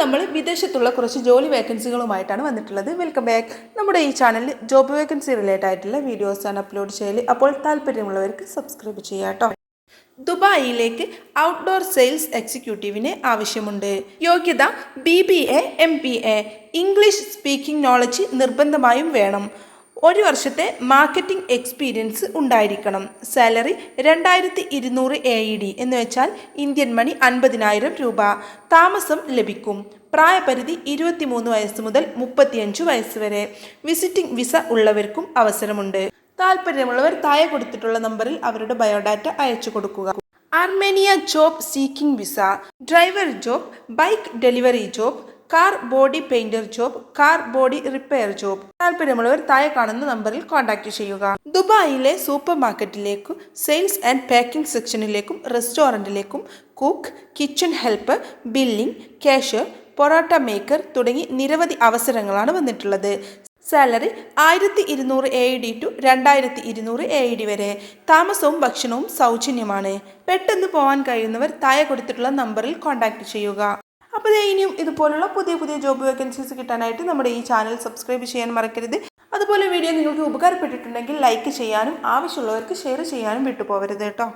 നമ്മൾ വിദേശത്തുള്ള കുറച്ച് ജോലി വേക്കൻസികളുമായിട്ടാണ് വന്നിട്ടുള്ളത്. വെൽക്കം ബാക്ക് നമ്മുടെ ഈ ചാനലിൽ ജോബ് വേക്കൻസി റിലേറ്റഡ് ആയിട്ടുള്ള വീഡിയോസാണ് അപ്ലോഡ് ചെയ്യൽ അപ്പോൾ താല്പര്യമുള്ളവർക്ക് സബ്സ്ക്രൈബ് ചെയ്യാം കേട്ടോ ദുബായിലേക്ക് ഔട്ട്ഡോർ സെയിൽസ് എക്സിക്യൂട്ടീവിന് ആവശ്യമുണ്ട്. യോഗ്യത B B A M P A English speaking knowledge നിർബന്ധമായും വേണം. ഒരു വർഷത്തെ മാർക്കറ്റിംഗ് എക്സ്പീരിയൻസ് ഉണ്ടായിരിക്കണം. സാലറി രണ്ടായിരത്തി ഇരുന്നൂറ് എ ഇ ഡി എന്ന് വെച്ചാൽ ഇന്ത്യൻ മണി അൻപതിനായിരം രൂപ. താമസം ലഭിക്കും. പ്രായപരിധി ഇരുപത്തിമൂന്ന് വയസ്സ് മുതൽ മുപ്പത്തിയഞ്ച് വയസ്സ് വരെ. വിസിറ്റിംഗ് വിസ ഉള്ളവർക്കും അവസരമുണ്ട്. താല്പര്യമുള്ളവർ താഴെ കൊടുത്തിട്ടുള്ള നമ്പറിൽ അവരുടെ ബയോഡാറ്റ അയച്ചു കൊടുക്കുക. Armenia job seeking visa. Driver job bike delivery job car body painter job car body repair job താല്പര്യമുള്ളവർ താഴെ കാണുന്ന നമ്പറിൽ കോൺടാക്ട് ചെയ്യുക. ദുബായിലെ സൂപ്പർ മാർക്കറ്റിലേക്കും സെയിൽസ് ആൻഡ് പാക്കിംഗ് സെക്ഷനിലേക്കും റെസ്റ്റോറന്റിലേക്കും cook kitchen helper billing cash parotta maker തുടങ്ങി നിരവധി അവസരങ്ങളാണ് വന്നിട്ടുള്ളത്. സാലറി ആയിരത്തി ഇരുന്നൂറ് എ ഡി ടു രണ്ടായിരത്തി ഇരുന്നൂറ് എ ഡി വരെ. താമസവും ഭക്ഷണവും സൗജന്യമാണ്. പെട്ടെന്ന് പോകാൻ കഴിയുന്നവർ താഴെ കൊടുത്തിട്ടുള്ള നമ്പറിൽ കോൺടാക്ട് ചെയ്യുക. അപ്പോൾ ഇനിയും ഇതുപോലുള്ള പുതിയ പുതിയ ജോബ് വേക്കൻസീസ് കിട്ടാനായിട്ട് നമ്മുടെ ഈ ചാനൽ സബ്സ്ക്രൈബ് ചെയ്യാൻ മറക്കരുത്. അതുപോലെ വീഡിയോ നിങ്ങൾക്ക് ഉപകാരപ്പെട്ടിട്ടുണ്ടെങ്കിൽ ലൈക്ക് ചെയ്യാനും ആവശ്യമുള്ളവർക്ക് ഷെയർ ചെയ്യാനും വിട്ടുപോകരുത് കേട്ടോ.